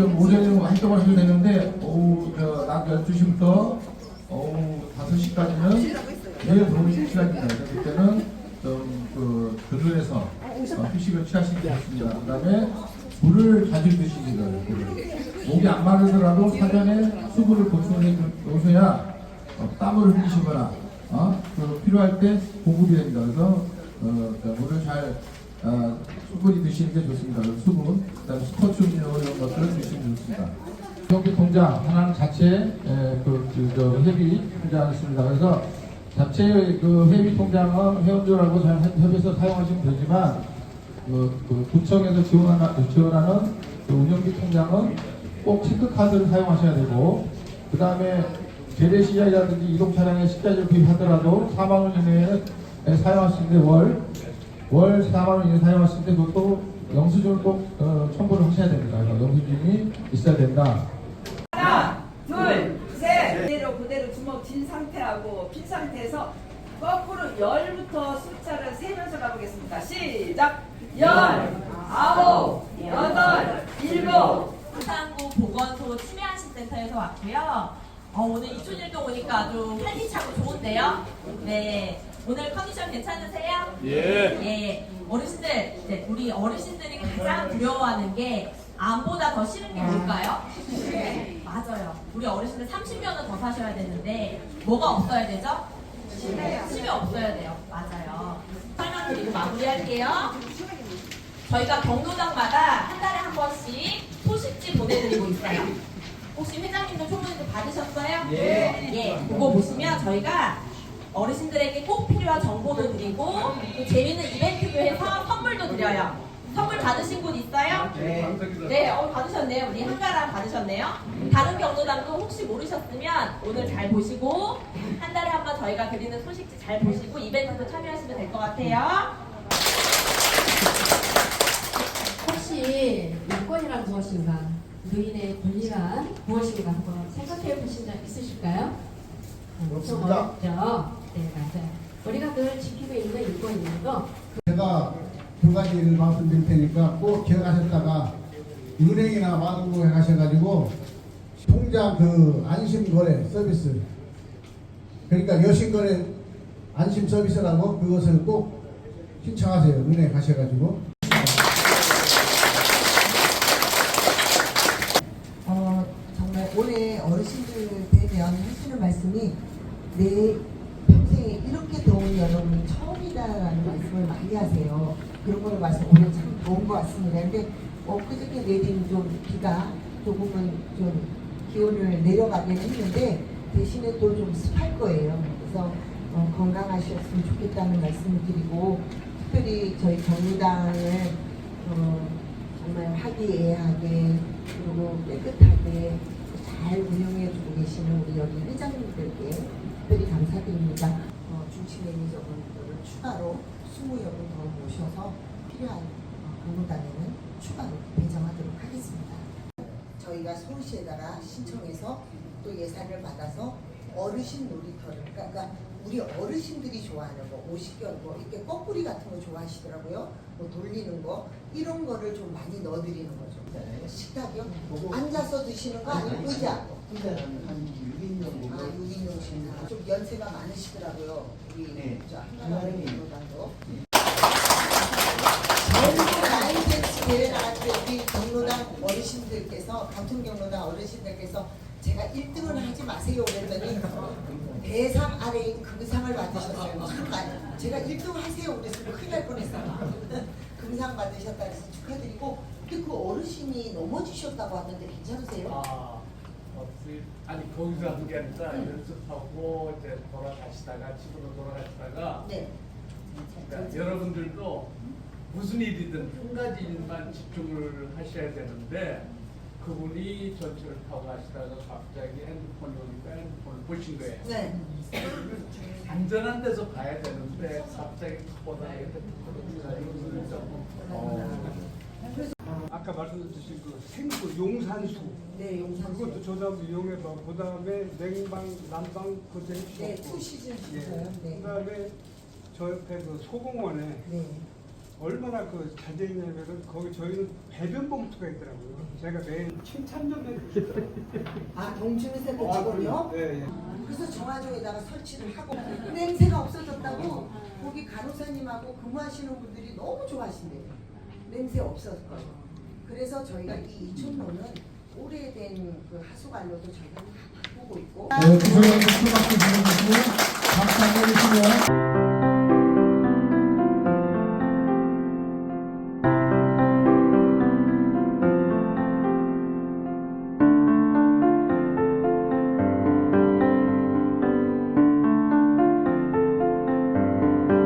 좀 오전에 활동을 하셔도 되는데 오후 저, 낮 12시부터 오후 5시까지는 대회 보는 시간입니다. 그래서 그때는 좀그 근원에서 어, 휴식을 취하시기 바랍니다. 그 다음에 물을 자주 드시기를 물을. 목이 안 마르더라도 사전에 수분을 보충해 놓으셔야 어, 땀을 흘리시거나 어, 그 필요할 때 보급이 됩니다. 그래서 어, 그 물을 잘 어, 충분히 드시는 게 좋습니다. 수분, 그다음에 스포츠 음료 이런 것들을 드시면 좋습니다. 경기 통장 하나는 자체 에, 그, 그, 저, 회비 통장이었습니다. 그래서 자체 그 회비 통장은 회원들하고 잘 협의해서 사용하시면 되지만 그, 그 구청에서 지원하는, 지원하는 그 운영비 통장은 꼭 체크카드를 사용하셔야 되고 그 다음에 재래 시장이라든지 이동 차량에 식자재를 구입하더라도 4만 원 이내에 사용할 수 있는데 월, 월 4만 원 사용할 수 있는데 그것도 영수증을 꼭 어, 첨부를 하셔야 됩니다. 그래서 영수증이 있어야 된다. 하나, 둘, 셋. 그대로 그대로 주먹 진 상태하고 핀 상태에서 거꾸로 열부터 숫자를 세면서 가보겠습니다. 시작. 열, 아홉, 여덟, 일곱. 상구 보건소 치매안심센터에서 왔고요. 어, 오늘 이촌일동 오니까 아주 활기차고 좋은데요. 네. 오늘 컨디션 괜찮으세요? 예. 예. 어르신들, 네, 우리 어르신들이 가장 두려워하는 게 암보다 더 싫은 게 뭘까요? 맞아요. 우리 어르신들 30년은 더 사셔야 되는데 뭐가 없어야 되죠? 치매 없어야 돼요. 맞아요. 설명 드리고 마무리할게요. 저희가 경로당마다 한 달에 한 번씩 소식지 보내드리고 있어요. 혹시 회장님도 초문도 받으셨어요? 예. 예. 그거 보시면 저희가 어르신들에게 꼭 필요한 정보도 드리고 또 재밌는 이벤트도 해서 선물도 드려요. 선물 받으신 분 있어요? 네. 네, 어, 받으셨네요. 우리 한가람 받으셨네요. 다른 경로당도 혹시 모르셨으면 오늘 잘 보시고 한 달에 한 번 저희가 드리는 소식지 잘 보시고 이벤트도 참여하시면 될 것 같아요. 혹시 인권이란 무엇인가, 노인의 권리란 무엇인가 한번 생각해 보신 적 있으실까요? 좀 없습니다. 어렵죠? 네, 맞아요. 우리가 늘 지키고 있는 인권입니다. 제가 두 가지를 말씀드릴 테니까 꼭 기억하셨다가 은행이나 마동구에 가셔가지고 통장 그 안심거래 서비스 그러니까 여신거래 안심 서비스라고 그것을 꼭 신청하세요 은행 가셔가지고 어, 정말 올해 어르신들 되면 하시는 말씀이 내 평생에 이렇게 더운 여름이 처음이다라는 말씀을 많이 하세요. 그런 걸 봐서 올해 참 더운 것 같습니다. 근데 어, 그저께 내린 좀 비가 조금은 좀 기온을 내려가긴 했는데 대신에 또 좀 습할 거예요. 그래서 어, 건강하셨으면 좋겠다는 말씀을 드리고 특별히 저희 정의당을 어, 정말 화기애애하게 그리고 깨끗하게 잘 운영해주고 계시는 우리 여기 회장님들께 특별히 감사드립니다. 어, 매니저분들을 추가로 20여분 더 모셔서 필요한 어, 근무단에는 추가로 배정하도록 하겠습니다. 저희가 서울시에다가 신청해서 또 예산을 받아서 어르신 놀이터를 그러니까 우리 어르신들이 좋아하는 거 오십견 뭐 이렇게 거꾸리 같은 거 좋아하시더라고요. 뭐 돌리는 거 이런 거를 좀 많이 넣어드리는 거죠. 식탁이요? 앉아서 드시는 거 아니면 의자? 아 6인용 식탁. 좀 연세가 많으시더라고요. 우리 저 한가람 경로당도. 전국 라인 댄스 대회 나갈 때 우리 경로당 어르신들께서 감통 경로당 어르신들께서 제가 1등을 하지 마세요 그랬더니 대상 아래인 금상을 받으셨어요. 제가 1등 하세요 그랬으면 큰일 날 뻔했어요. 금상 받으셨다 해서 축하드리고 근데 그 어르신이 넘어지셨다고 하던데 괜찮으세요? 아, 어찌 아니 거기서 한게 아니라 연습하고 이제 돌아가시다가 집으로 돌아가시다가 네. 그러니까 여러분들도 무슨 일이든 한 가지 일만 집중을 하셔야 되는데 그분이 전철을 타고 가시다가 갑자기 핸드폰이 오니까 핸드폰을 보신 거예요. 네. 안전한 데서 가야 되는데 갑자기 보다 핸드폰을 어, 아까 말씀드린 그 생수 용산수 네, 용산 그것도 저도 한번 이용해봐 그 다음에 냉방 난방 그것도 네, 해주셨고 투 시즌 예. 주세요. 네. 그 다음에 저 옆에 그 소공원에 네. 얼마나 그 잘 돼 있냐면은 거기 저희는 배변 봉투가 있더라고요. 제가 매일 칭찬 좀 해드릴게요. 아 동주민센터 아, 직원이요? 네, 예. 그래서 정화조에다가 설치를 하고 냄새가 없어졌다고 거기 간호사님하고 근무하시는 분들이 너무 좋아하신대요. 냄새 없었거든요. 그래서 저희가 이 이촌로는 오래된 그 하수관로도 저희가 다 바꾸고 있고. 네, 한번 해주시면